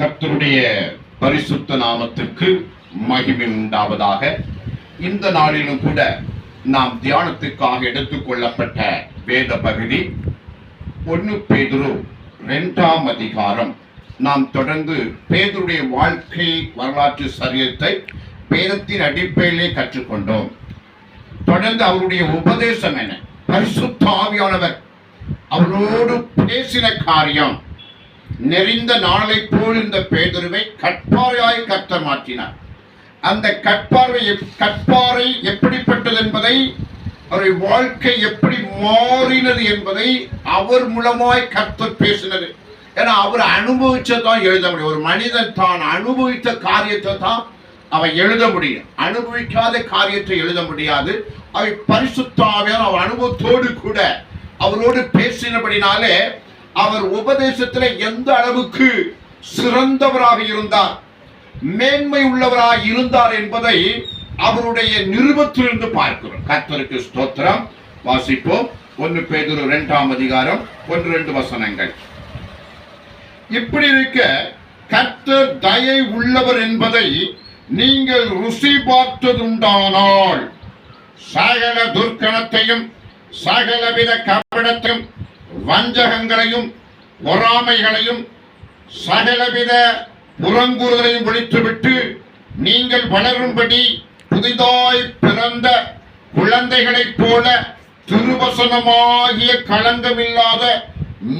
கர்த்தருடைய பரிசுத்த நாமத்திற்கு மகிமை உண்டாவதாக இந்த நாளிலும் கூட நாம் தியானத்துக்காக எடுத்துக்கொள்ளப்பட்ட வேத பகுதி ஒன்று பேதுரு ரெண்டாம் அதிகாரம். நாம் தொடர்ந்து பேதுருடைய வாழ்க்கை வரலாற்று சரியத்தை பேதத்தின் அடிப்படையிலே கற்றுக்கொண்டோம். தொடர்ந்து அவருடைய உபதேசம் என பரிசுத்த ஆவியானவர். அவரோடு பேசின காரியம். நெறிந்த நாளை போல் இந்த பேதுருவை கற்பாறையாய் கற்ற மாற்றினார். அந்த கற்பார்வை கட்பாறை எப்படிப்பட்டது என்பதை அவருடைய வாழ்க்கை எப்படி மாறினது என்பதை அவர் மூலமாய் கர்த்தர் பேசினது. ஏன்னா அவர் அனுபவிச்சதான் எழுத முடியும். ஒரு மனிதன் தான் அனுபவித்த காரியத்தை தான் அவன் எழுத முடியும். அனுபவிக்காத காரியத்தை எழுத முடியாது. அவை பரிசுத்தாவே அவன் அனுபவத்தோடு கூட அவரோடு பேசினபடினாலே அவர் உபதேசத்துல எந்த அளவுக்கு சிறந்தவராக இருந்தார் மேன்மை உள்ளவராக இருந்தார் என்பதை அவருடைய நிருபத்திலிருந்து பார்க்கிறோம். கர்த்தருக்கு ஸ்தோத்திரம். வாசிப்போம். ஒன்று பேதொரு இரண்டாம் அதிகாரம் ஒன்று ரெண்டு வசனங்கள். இப்படி இருக்க கர்த்தர் தயை உள்ளவர் என்பதை நீங்கள் ருசி பார்த்ததுண்டானால் சகல துர்க்கணத்தையும் சகலவித கபடத்தையும் வஞ்சகங்களையும் பொறாமைகளையும் சகலவித புறங்கூறுகளையும் ஒழித்துவிட்டு நீங்கள் வளரும்படி புதிதாய் பிறந்த குழந்தைகளைப் போல திருவசனமாகிய களங்கமில்லாத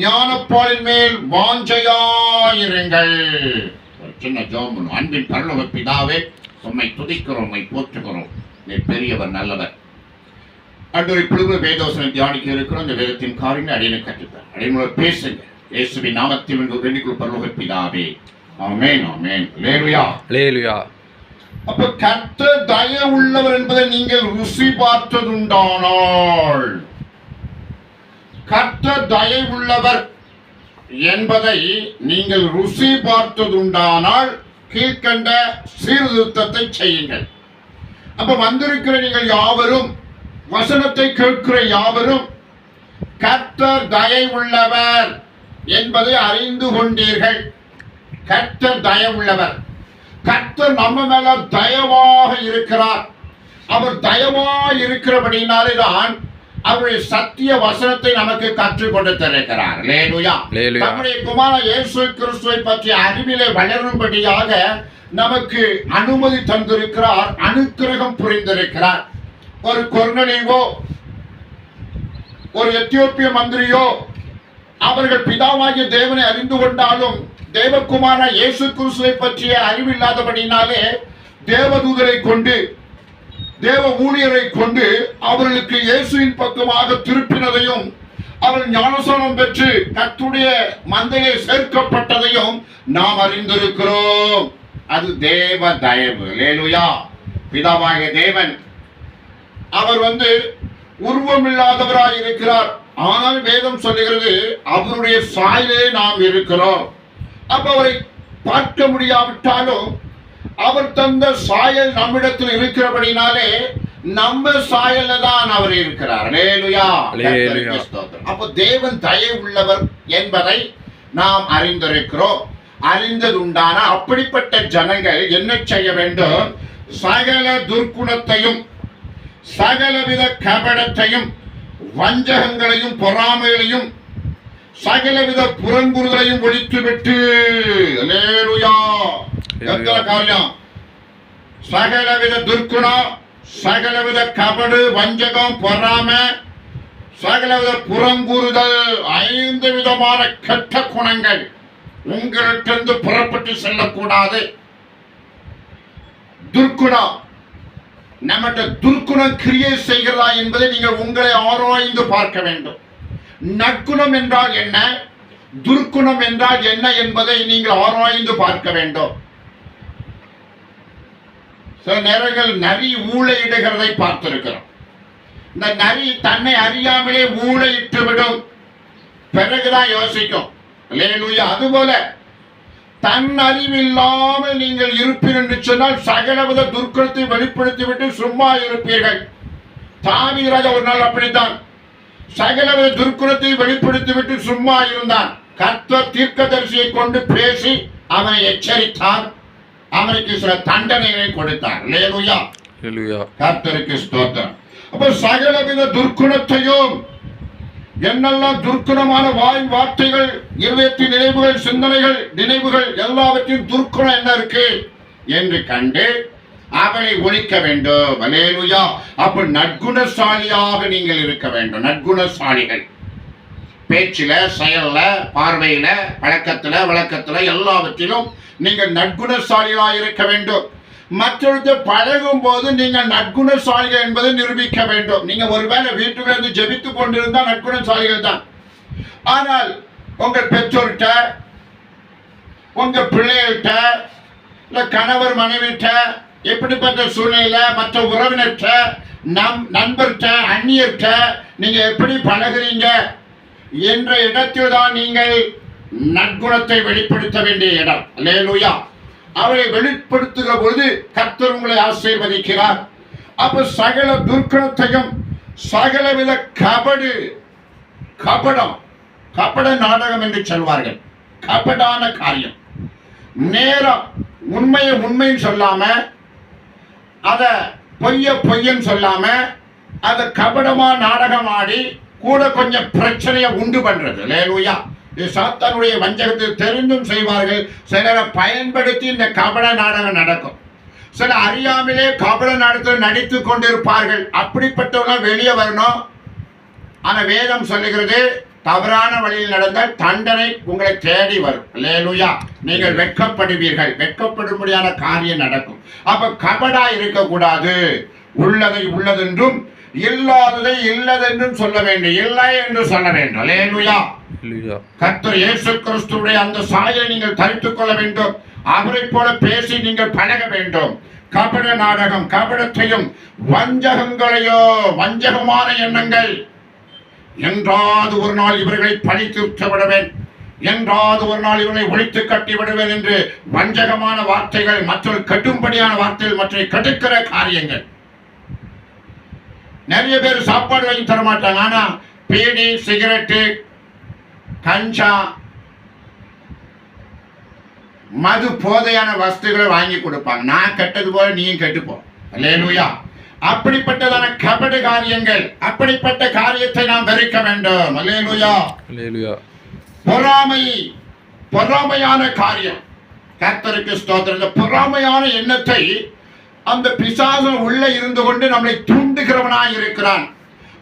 ஞானப்பாலின் மேல் வாஞ்சையாயிருங்கள். சின்ன ஜோமன் அன்பின் பரலோக பிதாவே உம்மை துதிக்கிறோம் உம்மை போற்றுகிறோம். பெரியவர் நல்லவர். அன்று இப்பொழுது வேதோசனை தியானிக்க இருக்கிறோம். இந்த வேதத்தின் காரியங்களை அடியனை கற்றுத்தார் அடியனோட பேசுங்க. இயேசுவின் நாமத்தில் என்று வேண்டிக்குள் பரலோக பிதாவே. ஆமென் ஆமென். லேலுயா லேலுயா அப்ப கர்த்தர் தய உள்ளவர் என்பதை நீங்கள் ருசி பார்த்ததுண்டானால் கர்த்தர் தயை உள்ளவர் என்பதை நீங்கள் ருசி பார்த்ததுண்டானால் கீழ்கண்ட சீர்திருத்தத்தை செய்யுங்கள். அப்ப வந்திருக்கிற நீங்கள் யாவரும் வசனத்தை கேட்கிற யாவரும் கர்த்தர் தயை உள்ளவர் என்பதை அறிந்து கொண்டீர்கள். கர்த்தர் தயவுள்ளவர் கர்த்தர் நம்ம மேல தயவாக இருக்கிறார். அவர் தயவாக இருக்கிறபடினாலே தான் அவருடைய சத்திய வசனத்தை நமக்கு கற்றுக் கொடுத்திருக்கிறார் லேலுயா லேலுயா. நம்முடைய குமார இயேசு கிறிஸ்துவை பற்றிய அறிவிலே வளரும்படியாக நமக்கு அனுமதி தந்திருக்கிறார் அனுக்கிரகம் புரிந்திருக்கிறார். ஒரு கொர்னலிவோ ஒரு எத்தியோப்பிய மந்திரியோ அவர்கள் பிதாவாகிய தேவனை அறிந்து கொண்டாலும் தேவகுமார இயேசு குருசுவை பற்றிய அறிவில்லாதபடினாலே தேவதூதரை கொண்டு தேவ ஊழியரை கொண்டு அவர்களுக்கு இயேசுவின் பக்கமாக திருப்பினதையும் அவர் ஞானசனம் பெற்று கத்துடைய மந்தையை சேர்க்கப்பட்டதையும் நாம் அறிந்திருக்கிறோம். அது தேவ தயவு. லேலுயா பிதாவாகிய தேவன் அவர் வந்து உருவமில்லாதவராய் இருக்கிறார். ஆனால் வேதம் சொல்லுகிறது அவருடைய சாயலே நாம் இருக்கிறோம். அப்ப அவரை பார்க்க முடியாவிட்டாலும் அவர் தந்த சாயல் நம்மிடத்தில் இருக்கிறபடினாலே நம்ம சாயல்ல தான் அவர் இருக்கிறார். அப்ப தேவன் தயை உள்ளவர் என்பதை நாம் அறிந்திருக்கிறோம். அறிந்ததுண்டான அப்படிப்பட்ட ஜனங்கள் என்ன செய்ய வேண்டும்? சகல துர்க்குணத்தையும் சகலவித கபடத்தையும் வஞ்சகங்களையும் பொறாமைகளையும் சகலவித புறங்குறுதலையும் ஒழித்துவிட்டு. காரியம் சகலவித துர்க்குணம் சகலவித கபடு வஞ்சகம் பொறாமை சகலவித புறங்கூறுதல் ஐந்து விதமான கெட்ட குணங்கள் உங்களிடத்திலிருந்து புறப்பட்டு செல்லக்கூடாது. துர்க்குணம் நம்மகிட்ட துர்க்குணம் கிரியை செய்கிறதா என்பதை நீங்கள் உங்களை ஆராய்ந்து பார்க்க வேண்டும். நற்குணம் என்றால் என்ன? துர்க்குணம் என்றால் என்ன என்பதை நீங்கள் ஆராய்ந்து பார்க்க வேண்டும். சில நேரங்கள் நரி ஊழையிடுகிறதை பார்த்திருக்கிறோம். இந்த நரி தன்னை அறியாமலே ஊழையிட்டு விடும் பிறகுதான் யோசிக்கும். லேலுயா அதுபோல தன் அறிவில்லாமல் நீங்கள் இருப்பீர் என்று சொன்னால் சகலவித துர்க்கத்தை வெளிப்படுத்தி விட்டு சும்மா இருப்பீர்கள். தாவீது ராஜா ஒரு நாள் அப்படித்தான். சகலவித துர்க்குணத்தை வெளிப்படுத்தி விட்டு சும்மா இருந்தான். கர்த்தர் தீர்க்கதரிசியை கொண்டு பேசி அவனை எச்சரித்தார். அவனுக்கு சில தண்டனைகளை கொடுத்தார். லேலுயா கர்த்தருக்கு ஸ்தோத்திரம். அப்ப சகலவித துர்க்குணத்தையும் என்னெல்லாம் துர்க்குணமான வாய் வார்த்தைகள் இருதயத்தின் நினைவுகள் சிந்தனைகள் நினைவுகள் எல்லாவற்றையும் துர்க்குணம் என்ன இருக்கு? என்று கண்டு அவனை ஒழிக்க வேண்டும். வலேனுயா அப்ப நற்குணசாலியாக நீங்கள் இருக்க வேண்டும். நற்குணசாலிகள். பேச்சில செயல்ல பார்வையில பழக்கத்துல வழக்கத்தில் எல்லாவற்றிலும் நீங்கள் நற்குணசாலியாக இருக்க வேண்டும். மற்றொருத்தர் பழகும் போது நீங்கள் நற்குணசாலிகள் என்பதை நிரூபிக்க வேண்டும். நீங்க ஒருவேளை வீட்டுக்குள்ள இருந்து கொண்டிருந்தால் கொண்டிருந்தா நற்குணசாலிகள் தான். ஆனால் உங்கள் பெற்றோர்கிட்ட உங்க பிள்ளைகள்கிட்ட இல்ல கணவர் மனைவிட்ட எப்படிப்பட்ட சூழ்நிலையில மற்ற உறவினர்கிட்ட நம் நண்பர்கிட்ட அந்நியர்கிட்ட நீங்க எப்படி பழகுறீங்க? என்ற இடத்தில் தான் நீங்கள் நற்குணத்தை வெளிப்படுத்த வேண்டிய இடம். லேலுயா அவரை வெளிப்படுத்துகிற பொழுது கர்த்தர் உங்களை ஆசீர்வதிக்கிறார். அப்ப சகல துர்க்குணத்தையும் சகலவித கபடு கபடம் கபட நாடகம் என்று சொல்வார்கள். கபடான காரியம். நேரம் உண்மையை உண்மைன்னு சொல்லாம அத பொய்ய பொய்யன்னு சொல்லாம அதை கபடமா நாடகம் ஆடி கூட கொஞ்சம் பிரச்சனையை உண்டு பண்றது. லேலுயா சாத்தானுடைய வஞ்சகத்தை தெரிந்தும் செய்வார்கள். சிலரை பயன்படுத்தி இந்த கபட நாடகம் நடக்கும். சில அறியாமலே கபட நாடகத்தில் நடித்து கொண்டிருப்பார்கள். அப்படிப்பட்டவங்க வெளியே வரணும். ஆனால் வேதம் சொல்லுகிறது தவறான வழியில் நடந்தால் தண்டனை உங்களை தேடி வரும். லேலுயா நீங்கள் வெட்கப்படுவீர்கள். வெட்கப்படும்படியான காரியம் நடக்கும். அப்ப கபடா இருக்கக்கூடாது. உள்ளதை உள்ளதென்றும் இல்லாததை இல்லதென்றும் சொல்ல வேண்டும். இல்லை என்று சொல்ல வேண்டும். லேலுயா கர்த்தர் இயேசு கிறிஸ்துடைய அந்த சாயலை நீங்கள் தரித்துக் கொள்ள வேண்டும். அவரைப் போல பேசி நீங்கள் பழக வேண்டும். கபட நாடகம் கபடத்தையும் வஞ்சகங்களையோ வஞ்சகமான எண்ணங்கள். என்றாவது ஒரு நாள் இவர்களை பழித்து விடுவேன் என்றாவது ஒரு நாள் இவர்களை ஒழித்து கட்டி விடுவேன் என்று வஞ்சகமான வார்த்தைகள் மற்றொரு கட்டும்படியான வார்த்தைகள் மற்ற கடுக்கிற காரியங்கள். நிறைய பேர் சாப்பாடு வாங்கி தர மாட்டாங்க ஆனா பீடி சிகரெட்டு கஞ்சா மது போதையான வஸ்துகளை வாங்கி கொடுப்பாங்க. நான் கெட்டது போல நீயும் கெட்டுப்போ. அல்லேலூயா. அப்படிப்பட்டதான கபடு காரியங்கள் அப்படிப்பட்ட காரியத்தை நாம் வெறுக்க வேண்டும். அல்லேலூயா. பொறாமை பொறாமையான காரியம். கர்த்தருக்கு ஸ்தோத்திரம். பொறாமையான எண்ணத்தை அந்த பிசாசம் உள்ள இருந்து கொண்டு நம்மளை தூண்டுகிறவனாய் இருக்கிறான்.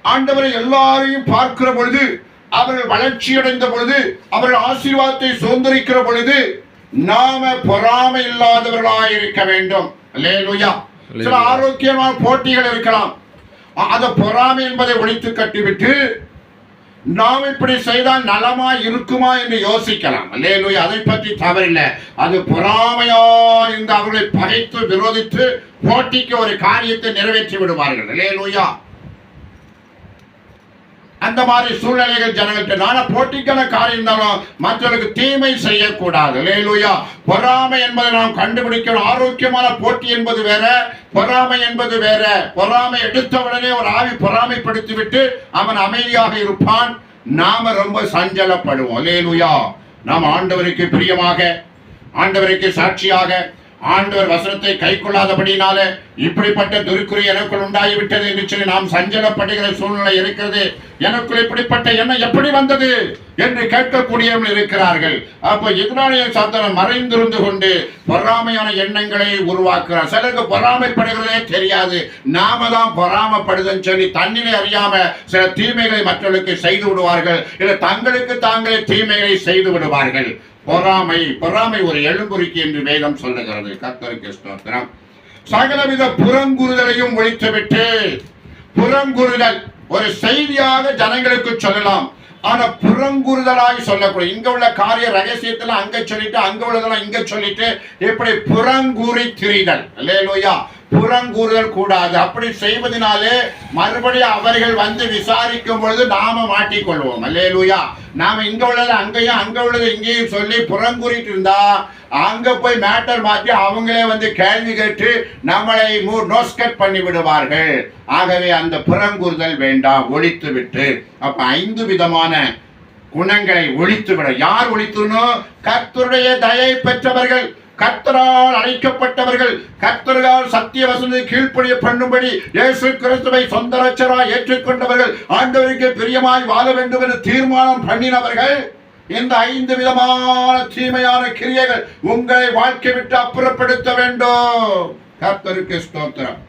ஆண்டவரை எல்லாரையும் பார்க்கிற பொழுது அவர்கள் வளர்ச்சியடைந்த பொழுது அவர்கள் ஆசீர்வாதத்தை சுதந்திரிக்கிற பொழுது நாம பொறாமை இல்லாதவர்களாய் இருக்க வேண்டும். சில ஆரோக்கியமான போட்டிகள் இருக்கலாம். அந்த பொறாமை என்பதை ஒழித்து கட்டிவிட்டு நாம் இப்படி செய்தால் நலமா இருக்குமா என்று யோசிக்கலாம். அல்லேலூயா. அதை பற்றி தவறில்லை. அது பொறாமையா இருந்து அவர்களை பகைத்து விரோதித்து போட்டிக்கு ஒரு காரியத்தை நிறைவேற்றி விடுவார்கள். அல்லேலூயா. அந்த மாதிரி சூழ்நிலைகள் ஜனங்கள்கிட்ட நான் போட்டிக்கான காரியம் இருந்தாலும் மற்றவர்களுக்கு தீமை செய்யக்கூடாது. லேலுயா பொறாமை என்பதை நாம் கண்டுபிடிக்கணும். ஆரோக்கியமான போட்டி என்பது வேற பொறாமை என்பது வேற. பொறாமை எடுத்த உடனே ஒரு ஆவி பொறாமைப்படுத்தி விட்டு அவன் அமைதியாக இருப்பான். நாம ரொம்ப சஞ்சலப்படுவோம். லேலுயா நாம் ஆண்டவருக்கு பிரியமாக ஆண்டவருக்கு சாட்சியாக ஆண்டவர் வசனத்தை கை கொள்ளாதபடினால இப்படிப்பட்ட துருக்குறி எனக்குள் உண்டாகிவிட்டது என்று சொல்லி நாம் சஞ்சலப்படுகிற சூழ்நிலை இருக்கிறது. எனக்குள் இப்படிப்பட்ட எண்ணம் எப்படி வந்தது என்று கேட்கக்கூடியவர்கள் இருக்கிறார்கள். அப்ப எதிராளிய சாத்தனம் மறைந்திருந்து கொண்டு பொறாமையான எண்ணங்களை உருவாக்குறார் சிலருக்கு பொறாமைப்படுகிறதே தெரியாது. நாம தான் பொறாமப்படுதுன்னு சொல்லி தன்னிலை அறியாம சில தீமைகளை மற்றவர்களுக்கு செய்து விடுவார்கள். இல்லை தங்களுக்கு தாங்களே தீமைகளை செய்து விடுவார்கள். பொறாமை பொறாமை ஒரு எழும்புரிக்கு என்று வேதம் சொல்லுகிறது. கத்தருக்கு ஸ்தோத்திரம். சகலவித புறங்குறுதலையும் ஒழித்துவிட்டு புறங்குறுதல் ஒரு செய்தியாக ஜனங்களுக்கு சொல்லலாம். ஆனா புறங்குறுதலாக சொல்லக்கூடாது. இங்க உள்ள காரிய ரகசியத்துல அங்க சொல்லிட்டு அங்க உள்ளதெல்லாம் இங்க சொல்லிட்டு இப்படி புறங்கூறி திரிதல்? இல்லையா புறங்கூறுதல் கூடாது. அப்படி செய்வதனாலே மறுபடியும் அவர்கள் வந்து விசாரிக்கும் பொழுது நாம மாட்டிக்கொள்வோம். அல்லேலூயா. நாம இங்க உள்ளது அங்கேயும் அங்க உள்ளது இங்கேயும் சொல்லி புறங்கூறிட்டு இருந்தா அங்க போய் மேட்டர் மாற்றி அவங்களே வந்து கேள்வி கேட்டு நம்மளை மூ நோஸ்கட் பண்ணி விடுவார்கள். ஆகவே அந்த புறங்கூறுதல் வேண்டாம் ஒழித்து விட்டு. அப்ப ஐந்து விதமான குணங்களை ஒழித்து விட. யார் ஒழித்துனோ? கர்த்தருடைய தயை பெற்றவர்கள். கர்த்தரால் அழைக்கப்பட்டவர்கள் கர்த்தரால் சத்திய வசதி கீழ்ப்படிய பண்ணும்படி இயேசு கிறிஸ்துவை சொந்த ரச்சராய் ஏற்றுக்கொண்டவர்கள் ஆண்டவருக்கு பிரியமாய் வாழ வேண்டும் என்று தீர்மானம் பண்ணினவர்கள் இந்த ஐந்து விதமான தீமையான கிரியைகள் உங்களை வாழ்க்கை விட்டு அப்புறப்படுத்த வேண்டும். கர்த்தருக்கு ஸ்தோத்திரம்.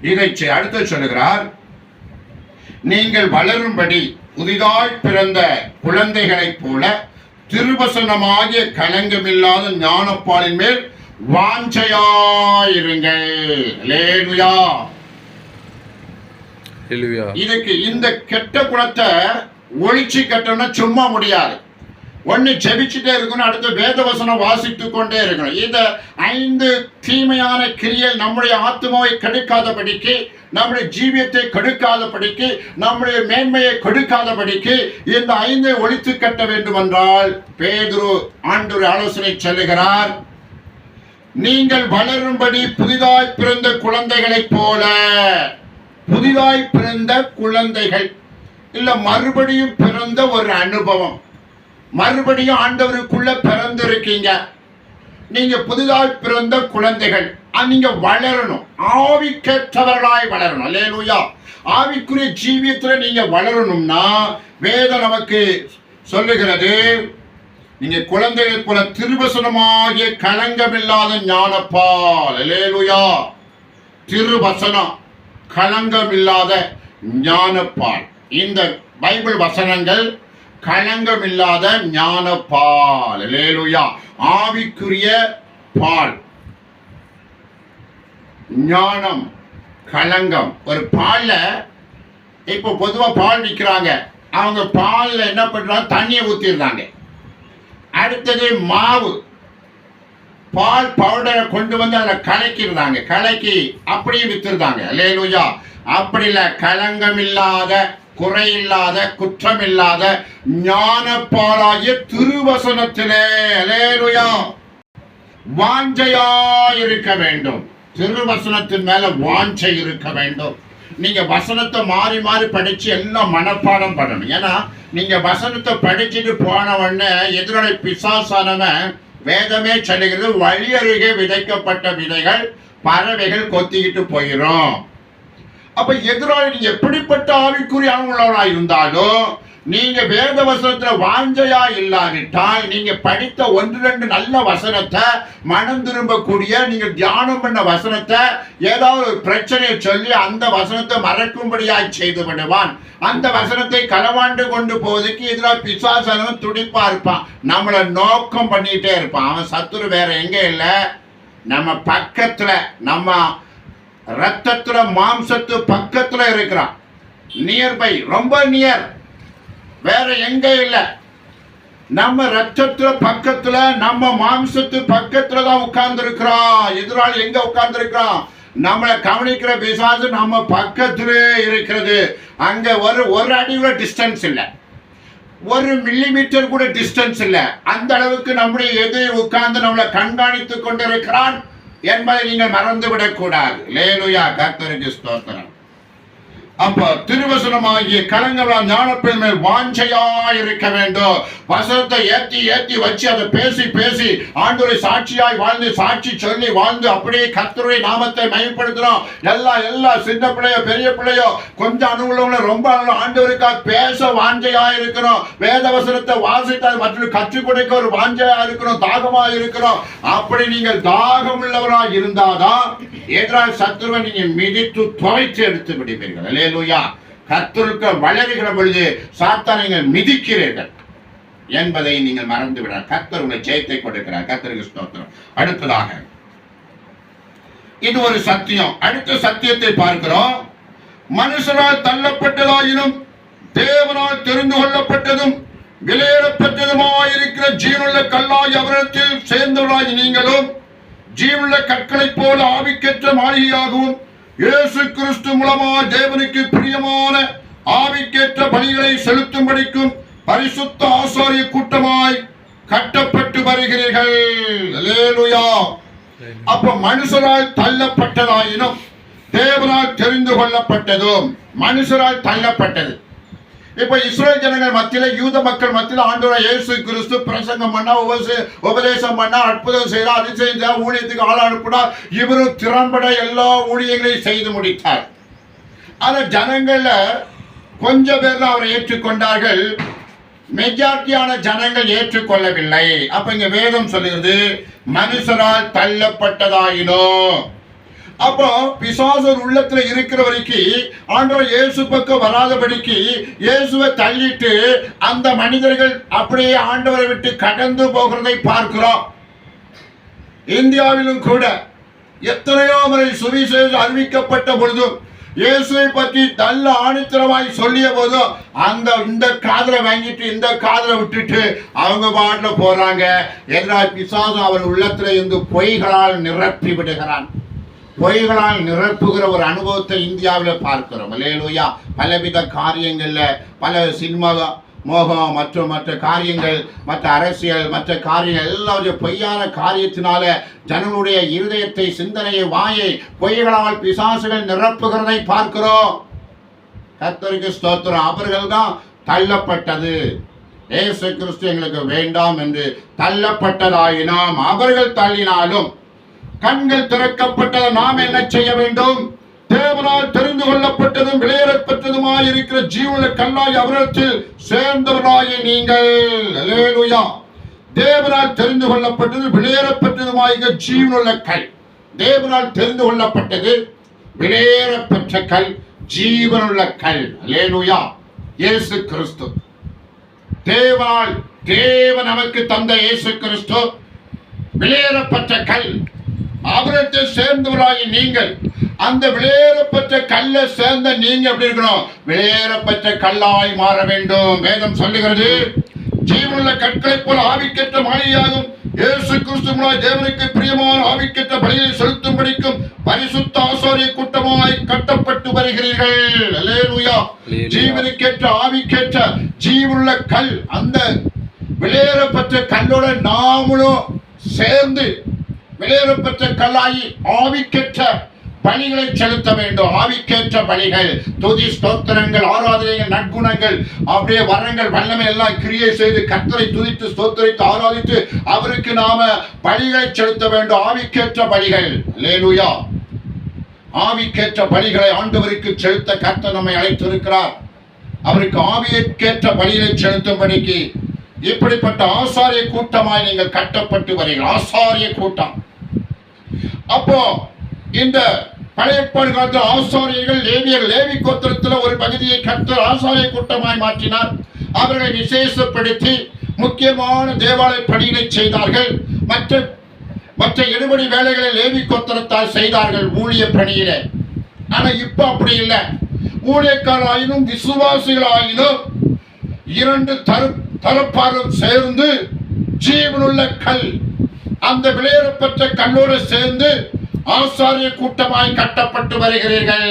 இதை அடுத்து சொல்லுகிறார் நீங்கள் வளரும்படி புதிதாய் பிறந்த குழந்தைகளைப் போல திருவசனமாகிய களங்கமில்லாத ஞானப்பாலின் மேல் வாஞ்சையாயிருங்கள். இதுக்கு இந்த கெட்ட குணத்தை ஒழிச்சு கட்டணும்னா சும்மா முடியாது. ஒன்னு ஜெபிச்சுட்டே இருக்கணும் அடுத்து வேதவசனம் வாசித்து கொண்டே இருக்கணும். இந்த ஐந்து தீமையான கிரியை நம்முடைய ஆத்மாவை கெடுக்காதபடிக்கு நம்முடைய ஜீவியத்தை கெடுக்காதபடிக்கு நம்முடைய மேன்மையை கெடுக்காதபடிக்கு இந்த ஐந்தை ஒழித்து கட்ட வேண்டும் என்றால் பேதுரு ஆண்டு ஆலோசனை சொல்லுகிறார் நீங்கள் வளரும்படி புதிதாய் பிறந்த குழந்தைகளைப் போல புதிதாய் பிறந்த குழந்தைகள். இல்ல மறுபடியும் பிறந்த ஒரு அனுபவம். மறுபடியும் ஆண்டவருக்குள்ள பிறந்திருக்கீங்க. நீங்க புதிதாய் பிறந்த குழந்தைகள். நீங்க வளரணும். ஆவிக்கேற்றவர்களாய் வளரணும். அல்லேலூயா. ஆவிக்குரிய ஜீவியத்துல நீங்க வளரணும்னா வேதம் நமக்கு சொல்லுகிறது. நீங்க குழந்தைகள் போல திருவசனமாகிய களங்கமில்லாத ஞானப்பால். அல்லேலூயா. திருவசனம் களங்கமில்லாத ஞானப்பால். இந்த பைபிள் வசனங்கள் களங்கமில்லாத ஞானப்பால். அல்லேலூயா. ஆவிக்குரிய பால். ஞானம் கலங்கம் ஒரு பாலில் இப்போ பொதுவாக பால் விற்கிறாங்க அவங்க பாலில் என்ன பண்ணுறாங்க தண்ணியை ஊற்றிடுறாங்க அடுத்தது மாவு. பால் பவுடரை கொண்டு வந்து அதில் கலக்கிடுறாங்க. கலக்கி அப்படியே விற்றுருந்தாங்க லேலுயா அப்படி இல்லை. கலங்கம் இல்லாத குறை இல்லாத குற்றம் இல்லாத ஞானப்பாலாகிய திருவசனத்திலே. லேலுயா வாஞ்சையா இருக்க வேண்டும். திருவசனத்தின் மேல வாஞ்சை இருக்க வேண்டும். நீங்க வசனத்தை மாறி மாறி படிச்சு எல்லாம் மனப்பாடம் பண்ணணும். ஏன்னா நீங்க வசனத்தை படிச்சுட்டு போன உடனே எதிரொலை பிசாசானவன் வேதமே சொல்லுகிறது வழி அருகே விதைக்கப்பட்ட விதைகள் பறவைகள் கொத்திக்கிட்டு போயிடும் அப்ப எதிராளி எப்படிப்பட்ட எப்படிப்பட்ட அவங்களோட இருந்தாலும் நீங்க வேத வசனத்துல வாஞ்சையா இல்லாவிட்டால் நீங்க படித்த ஒன்று ரெண்டு நல்ல வசனத்தை மனம் திரும்பக்கூடிய நீங்க தியானம் பண்ண வசனத்தை ஏதாவது ஒரு பிரச்சனையை சொல்லி அந்த வசனத்தை மறக்கும்படியாய் செய்து விடுவான். அந்த வசனத்தை களவாண்டு கொண்டு போவதுக்கு எதிராக பிசாசனும் துடிப்பா இருப்பான். நம்மளை நோக்கம் பண்ணிட்டே இருப்பான். அவன் சத்துரு வேற எங்க இல்லை? நம்ம பக்கத்துல நம்ம ரத்தத்துல மாம்சத்து பக்கத்துல இருக்கிறான். நியர்பை ரொம்ப நியர் வேற எங்க இல்ல. நம்ம ரத்தத்துல பக்கத்துல நம்ம மாம்சத்து பக்கத்துல தான் உட்கார்ந்து இருக்கிறோம் எதிராளி எங்க உட்கார்ந்து இருக்கிறோம் நம்மளை கவனிக்கிற பிசாசு நம்ம பக்கத்திலே இருக்கிறது. அங்க ஒரு ஒரு அடி கூட டிஸ்டன்ஸ் இல்லை. ஒரு மில்லிமீட்டர் கூட டிஸ்டன்ஸ் இல்லை. அந்த அளவுக்கு நம்முடைய எதிரி உட்கார்ந்து நம்மளை கண்காணித்துக் கொண்டிருக்கிறான் என்பதை நீங்கள் மறந்து விடக்கூடாது லேலுயா கத்தருக்கு ஸ்தோத்திரம். அப்ப திருவசனமாகிய கரங்களால் ஞானப்பின் மேல் வாஞ்சையா இருக்க வேண்டும். வசனத்தை ஏத்தி ஏத்தி வச்சு அதை பேசி பேசி ஆண்டோரை சாட்சியாய் வாழ்ந்து சாட்சி சொல்லி வாழ்ந்து அப்படியே கர்த்தருடைய நாமத்தை மயப்படுத்துறோம் எல்லா எல்லா சின்ன பிள்ளையோ பெரிய பிள்ளையோ கொஞ்சம் அனுகூலங்கள ரொம்ப ஆண்டவருக்காக பேச வாஞ்சையா இருக்கிறோம். வேத வசனத்தை வாசித்து அதை கற்றுக் கொடுக்க ஒரு வாஞ்சையா இருக்கிறோம் தாகமா இருக்கிறோம். அப்படி நீங்கள் தாகம் உள்ளவராக இருந்தாதான் எதிராக சத்துருவை நீங்க மிதித்து துவைத்து எடுத்து விடுவீர்கள். அல்லேலூயா. கர்த்தருக்கு வளருகிற பொழுது சாத்தான் நீங்கள் மிதிக்கிறீர்கள் என்பதை நீங்கள் மறந்து விட கத்தர் உங்களை ஜெயத்தை கொடுக்கிறார். கத்தருக்கு ஸ்தோத்திரம். அடுத்ததாக இது ஒரு சத்தியம். அடுத்த சத்தியத்தை பார்க்கிறோம். மனுஷனால் தள்ளப்பட்டதாயினும் தேவனால் தெரிந்து கொள்ளப்பட்டதும் விலையேறப்பட்டதுமாயிருக்கிற ஜீவனுள்ள கல்லாய் அவரிடத்தில் சேர்ந்தவராய் நீங்களும் ஜீவுள்ள கற்களைப் போல ஆவிக்கற்ற மாளிகையாகவும் இயேசு கிறிஸ்து மூலமா தேவனுக்கு பிரியமான ஆவிக்கேற்ற பணிகளை செலுத்தும்படிக்கும் பரிசுத்த ஆசாரிய கூட்டமாய் கட்டப்பட்டு வருகிறீர்கள். அப்ப மனுஷரால் தள்ளப்பட்டதாயினும் தேவனால் தெரிந்து கொள்ளப்பட்டதும் மனுஷரால் தள்ளப்பட்டது. இப்ப இஸ்ரேல் ஜனங்கள் மத்தியில யூத மக்கள் மத்தியில ஆண்டோட இயேசு கிறிஸ்து பிரசங்கம் பண்ணா உபசே உபதேசம் பண்ணா அற்புதம் செய்தா அதிசயம் செய்ய ஊழியத்துக்கு ஆள் அனுப்புனா இவரும் திறம்பட எல்லா ஊழியங்களையும் செய்து முடித்தார். ஆனா ஜனங்கள்ல கொஞ்சம் பேர் தான் அவரை ஏற்றுக்கொண்டார்கள். மெஜாரிட்டியான ஜனங்கள் ஏற்றுக்கொள்ளவில்லை. அப்ப இங்க வேதம் சொல்லுகிறது மனுஷரால் தள்ளப்பட்டதாயினோ. அப்போ பிசாசர் உள்ளத்துல இருக்கிற வரைக்கும் ஆண்டவர் இயேசு பக்கம் வராதபடிக்கு இயேசுவை தள்ளிட்டு அந்த மனிதர்கள் அப்படியே ஆண்டவரை விட்டு கடந்து போகிறதை பார்க்கிறோம். இந்தியாவிலும் கூட எத்தனையோ முறை சுவிசேஷம் அறிவிக்கப்பட்ட பொழுதும் இயேசுவை பற்றி நல்ல ஆணித்தரமாய் சொல்லிய போதும் அந்த இந்த காதலை வாங்கிட்டு இந்த காதலை விட்டுட்டு அவங்க பாட்டில் போறாங்க. என்றால் பிசாசம் அவன் உள்ளத்துல இருந்து பொய்களால் நிரப்பி விடுகிறான். பொய்களால் நிரப்புகிற ஒரு அனுபவத்தை இந்தியாவில் பார்க்கிறோம். இல்லையா பலவித காரியங்களில் பல சினிமா மோகம் மற்றும் மற்ற காரியங்கள் மற்ற அரசியல் மற்ற காரியங்கள் எல்லாரும் பொய்யான காரியத்தினால ஜனங்களுடைய இருதயத்தை சிந்தனையை வாயை பொய்களால் பிசாசுகள் நிரப்புகிறதை பார்க்கிறோம். கர்த்தருக்கு ஸ்தோத்திரம். அவர்கள் தான் தள்ளப்பட்டது. ஏசு கிறிஸ்து எங்களுக்கு வேண்டாம் என்று தள்ளப்பட்டதாயினாம். அவர்கள் தள்ளினாலும் கண்கள் திறக்கப்பட்டது நாம் என்ன செய்ய வேண்டும்? தேவனால் தெரிந்து கொள்ளப்பட்டதும் விளையரப்பட்டதுமாய் இருக்கிற ஜீவன கண்ணாய் அவரத்தில் சேர்ந்தவராய நீங்கள். தேவனால் தெரிந்து கொள்ளப்பட்டது விளையரப்பட்டதுமாய் ஜீவனுள்ள கல். தேவனால் தெரிந்து கொள்ளப்பட்டது விளையரப்பெற்ற கல் ஜீவனுள்ள கல். அலேனுயா இயேசு கிறிஸ்து. தேவனால் தேவன் நமக்கு தந்த இயேசு கிறிஸ்து வெளியேறப்பட்ட கல். அவரத்தை சேர்ந்தவராகி நீங்கள். அந்த வெளியேறப்பட்ட கல்லை சேர்ந்த நீங்க எப்படி இருக்கணும்? வெளியேறப்பட்ட கல்லாய் மாற வேண்டும். வேதம் சொல்லுகிறது ஜீவனுள்ள கற்களைப் போல ஆவிக்கற்ற மாளிகையாகும் இயேசு கிறிஸ்துவாய் தேவனுக்கு பிரியமான ஆவிக்கற்ற பலியை செலுத்தும் படிக்கும் பரிசுத்த ஆசாரிய கூட்டமாய் கட்டப்பட்டு வருகிறீர்கள். அல்லேலூயா. ஜீவனுக்கேற்ற ஆவிக்கேற்ற ஜீவனுள்ள கல் அந்த வெளியேறப்பட்ட கல்லோட நாமளும் சேர்ந்து விலையுறப்பற்ற கல்லாயி ஆவிக்கேற்ற பணிகளை செலுத்த வேண்டும். ஆவிக்கேற்ற பணிகள் துதி ஸ்தோத்திரங்கள் ஆராதனைகள் நற்குணங்கள் அப்படியே வரங்கள் வல்லமை எல்லாம் கிரியை செய்து கத்தரை துதித்து ஸ்தோத்திரித்து ஆராதித்து அவருக்கு நாம பணிகளை செலுத்த வேண்டும். ஆவிக்கேற்ற பணிகள். லேலுயா ஆவிக்கேற்ற பணிகளை ஆண்டவருக்கு செலுத்த கர்த்தர் நம்மை அழைத்திருக்கிறார். அவருக்கு ஆவியைக்கேற்ற பணிகளை செலுத்தும் செலுத்தும்படிக்கு இப்படிப்பட்ட ஆசாரிய கூட்டமாய் நீங்கள் கட்டப்பட்டு வரீர்கள். ஆசாரிய கூட்டம். அப்போ இந்த பழைய காலத்தில் ஆசாரியர்கள் லேவியர் லேவி கோத்திரத்தில் ஒரு பகுதியை கற்று ஆசாரிய கூட்டமாய் மாற்றினார். அவர்களை விசேஷப்படுத்தி முக்கியமான தேவாலய பணிகளை செய்தார்கள். மற்ற மற்ற இருபடி வேலைகளை லேவி கோத்திரத்தால் செய்தார்கள் ஊழிய பணியில. ஆனா இப்ப அப்படி இல்லை. ஊழியக்காராயினும் விசுவாசிகளாயினும் இரண்டு தரு தரப்பாரும் சேர்ந்து ஜீவனுள்ள கல். அந்த விளையரப்பட்ட கல்லோடு சேர்ந்து ஆசாரிய கூட்டமாய் கட்டப்பட்டு வருகிறீர்கள்.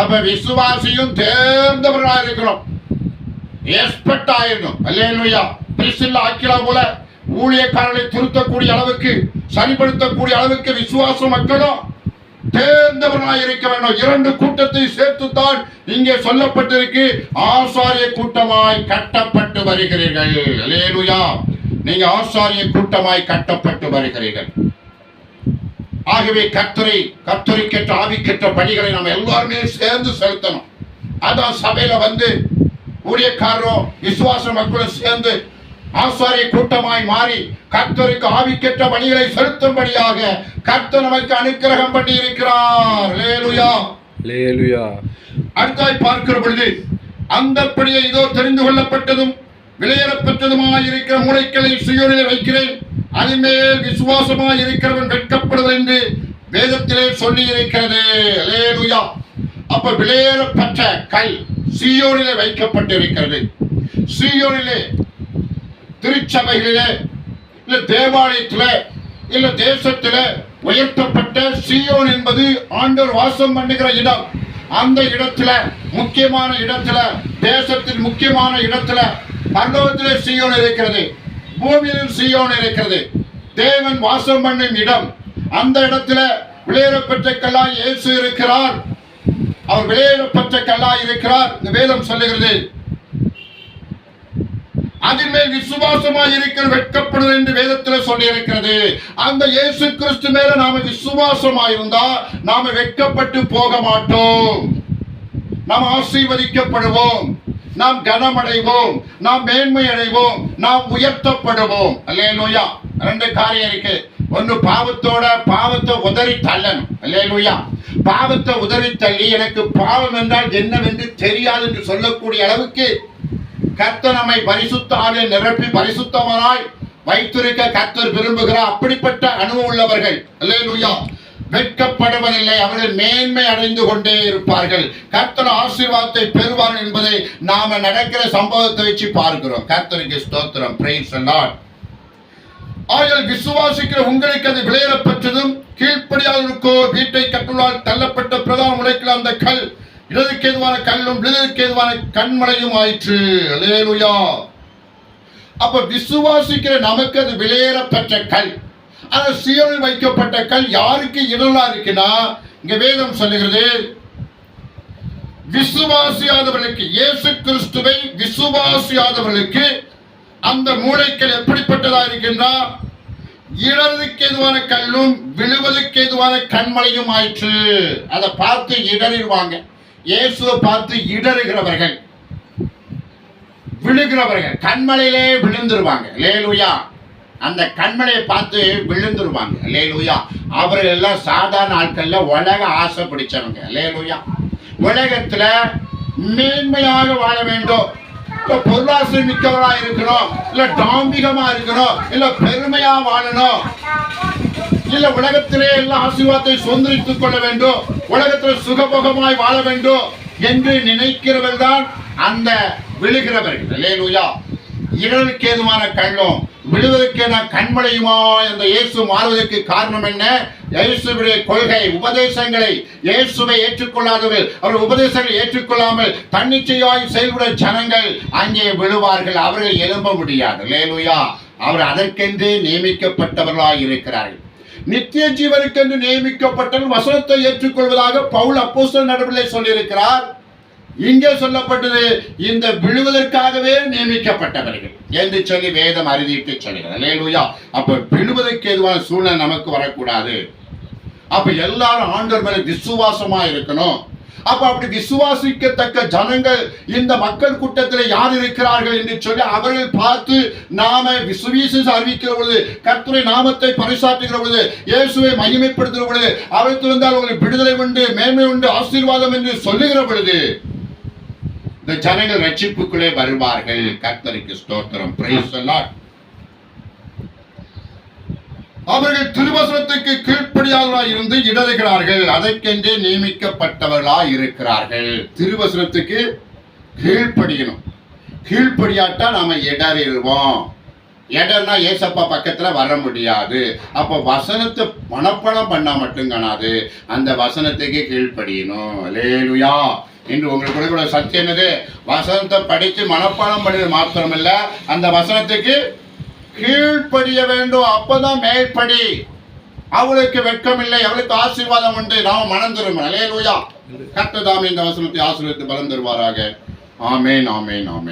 அப்ப விசுவாசியும் தேர்ந்தவர்களாக இருக்கிறோம் எக்ஸ்பெக்ட் ஆயிருந்தோம் அல்லேலூயா பிரிசில் ஆக்கிலா போல ஊழியக்காரர்களை திருத்தக்கூடிய அளவுக்கு சரிப்படுத்தக்கூடிய அளவுக்கு விசுவாச மக்களும் தேர்ந்தவர்களாய் இருக்க வேண்டும். இரண்டு கூட்டத்தை சேர்த்துத்தான் இங்கே சொல்லப்பட்டிருக்கு. ஆசாரிய கூட்டமாய் கட்டப்பட்டு வருகிறீர்கள். அல்லேலூயா நீங்க ஆசாரிய கூட்டமாய் கட்டப்பட்டு வருகிறீர்கள். ஆகவே கத்துரை கத்துரை கெட்ட ஆவி கெட்ட பணிகளை நம்ம எல்லாருமே சேர்ந்து செலுத்தணும். அதான் சபையில வந்து ஊழியக்காரரும் விசுவாச மக்களும் சேர்ந்து ஆசாரிய கூட்டமாய் மாறி கர்த்தருக்கு ஆவிக்கற்ற பணிகளை செலுத்தும்படியாக கர்த்தர் நமக்கு அனுக்கிரகம் பண்ணி இருக்கிறார் அல்லேலூயா லேலுயா அடுத்தாய் பார்க்கிற பொழுது அந்த படியை இதோ தெரிந்து கொள்ளப்பட்டதும் விலையேறப்பட்டதுமாய் இருக்கிற மூளைக்களை சுயோனிலே வைக்கிறேன். அதுமேல் விசுவாசமாய் இருக்கிறவன் வெட்கப்படுவது என்று வேதத்திலே சொல்லி இருக்கிறது அல்லேலூயா அப்ப விலையேறப்பட்ட கல் சியோனிலே வைக்கப்பட்டிருக்கிறது. சியோனிலே திருச்சபைகளிலே இல்ல தேவாலயத்தில் இல்ல தேசத்தில் உயர்த்தப்பட்ட சியோன் என்பது ஆண்டோர் வாசம் பண்ணுகிற இடம். அந்த இடத்துல முக்கியமான இடத்துல தேசத்தின் முக்கியமான இடத்துல பரலோகத்திலே சியோன் இருக்கிறது. பூமியில் சியோன் இருக்கிறது. தேவன் வாசம் பண்ணும் இடம். அந்த இடத்துல விளையரப்பட்ட கல்லாய் இயேசு இருக்கிறார். அவர் வெளியேறப்பட்ட கல்லாய் இருக்கிறார். இந்த வேதம் சொல்லுகிறது அதன் மேல் விசுவாசமாய் இருக்கிற வெட்கப்படுது என்று வேதத்தில் சொல்லி இருக்கிறது அந்த இயேசு கிறிஸ்து மேல நாம விசுவாசமாயிருந்தா நாம வெட்கப்பட்டு போக மாட்டோம் நாம் ஆசீர்வதிக்கப்படுவோம். நாம் கனமடைவோம். நாம் மேன்மை அடைவோம் நாம் உயர்த்தப்படுவோம். அல்லேலூயா. ரெண்டு காரியம் இருக்கு. ஒன்னு பாவத்தோட பாவத்தை உதறி தள்ளணும். அல்லேலூயா. பாவத்தை உதறி தள்ளி எனக்கு பாவம் என்றால் என்னவென்று தெரியாது என்று சொல்லக்கூடிய அளவுக்கு கர்த்தனமை நம்மை நிரப்பி பரிசுத்தவராய் வைத்திருக்க கர்த்தர் விரும்புகிறார். அப்படிப்பட்ட அனுபவம் உள்ளவர்கள் அல்லேலூயா வெட்கப்படுவதில்லை. அவர்கள் மேன்மை அடைந்து கொண்டே இருப்பார்கள். கர்த்தர் ஆசீர்வாதத்தை பெறுவார்கள் என்பதை நாம நடக்கிற சம்பவத்தை வச்சு பார்க்கிறோம். கர்த்தருக்கு ஸ்தோத்திரம். பிரைஸ் லார்ட் ஆகியால் விசுவாசிக்கிற உங்களுக்கு அது விளையப்பட்டதும் கீழ்ப்படியாதவருக்கோ வீட்டை கட்டுள்ளால் தள்ளப்பட்ட பிரதான முளைக்கிற அந்த கல் இடதுக்கு எதுவான கல்லும் விழுதுக்கு எதுவான கண்மலையும் ஆயிற்று. அல்லேலூயா. அப்ப விசுவாசிக்கிற நமக்கு அது விளையேறப்பட்ட கல். அந்த சீரில் வைக்கப்பட்ட கல் யாருக்கு இடலா இருக்குன்னா இங்க வேதம் சொல்லுகிறது விசுவாசியாதவர்களுக்கு இயேசு கிறிஸ்துவை விசுவாசியாதவர்களுக்கு அந்த மூளைக்கல் எப்படிப்பட்டதா இருக்கின்றா? இடறதுக்கு எதுவான கல்லும் விழுவதுக்கு எதுவான கண்மலையும் ஆயிற்று. அதை பார்த்து இடறிடுவாங்க. இயேசுவை பார்த்து இடறுகிறவர்கள். விழுகிறவர்கள். கண்மலையிலே விழுந்துருவாங்க. லேலுயா அந்த கண்மலையை பார்த்து விழுந்துருவாங்க. லேலுயா அவர்கள் எல்லாம் சாதாரண ஆட்கள்ல உலக ஆசை பிடிச்சவங்க. லேலுயா உலகத்துல மேன்மையாக வாழ வேண்டும். இல்ல பொருளாசை மிக்கவரா இருக்கணும். இல்ல டாம்பிகமா இருக்கணும். இல்ல பெருமையா வாழணும். இல்ல உலகத்திலே எல்லா ஆசீர்வாதத்தை சுதந்திரித்துக் கொள்ள வேண்டும். உலகத்தில் சுகபோகமாய் வாழ வேண்டும் என்று நினைக்கிறவர்கள் தான் அந்த விழுகிறவர்கள். அல்லேலூயா ஏதுமான ஏதுவான கண்ணும் விழுவதற்கேன கண்மலையுமா என்ற இயேசு மாறுவதற்கு காரணம் என்ன? இயேசுடைய கொள்கை உபதேசங்களை இயேசுவை ஏற்றுக்கொள்ளாதவர்கள். அவர் உபதேசங்களை ஏற்றுக்கொள்ளாமல் தன்னிச்சையாய் செயல்பட ஜனங்கள் அங்கே விழுவார்கள். அவர்கள் எழும்ப முடியாது. லேலுயா அவர் அதற்கென்றே நியமிக்கப்பட்டவர்களாய் இருக்கிறார்கள். நித்திய ஜீவனுக்கென்று நியமிக்கப்பட்ட வசனத்தை ஏற்றுக்கொள்வதாக பவுல் அப்போஸ்தலர் நடுவிலே சொல்லியிருக்கிறார். இங்கே சொல்லப்பட்டது இந்த விழுவதற்காகவே நியமிக்கப்பட்டவர்கள் என்று சொல்லி வேதம் அறிவித்து சொல்லுகிறது. அப்ப விழுவதற்கு எதுவான சூழ்நிலை நமக்கு வரக்கூடாது. அப்ப எல்லாரும் ஆண்டவர் மேல விசுவாசமா இருக்கணும். அப்ப அப்படி விசுவாசிக்கத்தக்க ஜனங்கள் இந்த மக்கள் கூட்டத்தில் யார் இருக்கிறார்கள் என்று சொல்லி அவர்கள் பார்த்து நாம விசுவீசம் அறிவிக்கிற பொழுது கர்த்தரை நாமத்தை பரிசாற்றுகிற பொழுது இயேசுவை மகிமைப்படுத்துகிற பொழுது அவருக்கு வந்தால் உங்களுக்கு விடுதலை உண்டு மேன்மை உண்டு ஆசீர்வாதம் என்று சொல்லுகிற பொழுது இந்த ஜனங்கள் ரட்சிப்புக்குள்ளே வருவார்கள். கர்த்தருக்கு ஸ்தோத்திரம். பிரைஸ் அவர்கள் திருவசனத்துக்கு கீழ்ப்படியாதவர்களாய் இருந்து இடறுகிறார்கள். அதற்கென்றே நியமிக்கப்பட்டவர்களாய் இருக்கிறார்கள் திருவசனத்துக்கு கீழ்ப்படியணும். கீழ்ப்படியாட்டா நாம இடறிடுவோம் இடம்னா ஏசப்பா பக்கத்துல வர முடியாது. அப்போ வசனத்தை மனப்பணம் பண்ணா மட்டும் காணாது. அந்த வசனத்துக்கு கீழ்ப்படியணும். லேலுயா இன்று உங்களுக்கு கூட சத்தியம் என்னது? வசனத்தை படித்து மனப்பாடம் பண்ணுறது மாத்திரமில்ல. அந்த வசனத்துக்கு கீழ்ப்படிய வேண்டும். அப்பதான் மேற்படி அவளுக்கு வெட்கம் இல்லை அவளுக்கு ஆசீர்வாதம் உண்டு. நாம மனம் திரும்ப அலே லூயா கர்த்ததாமே இந்த வசனத்தை ஆசீர்வதித்து பலம் தருவாராக. ஆமேன் ஆமேன் ஆமேன்.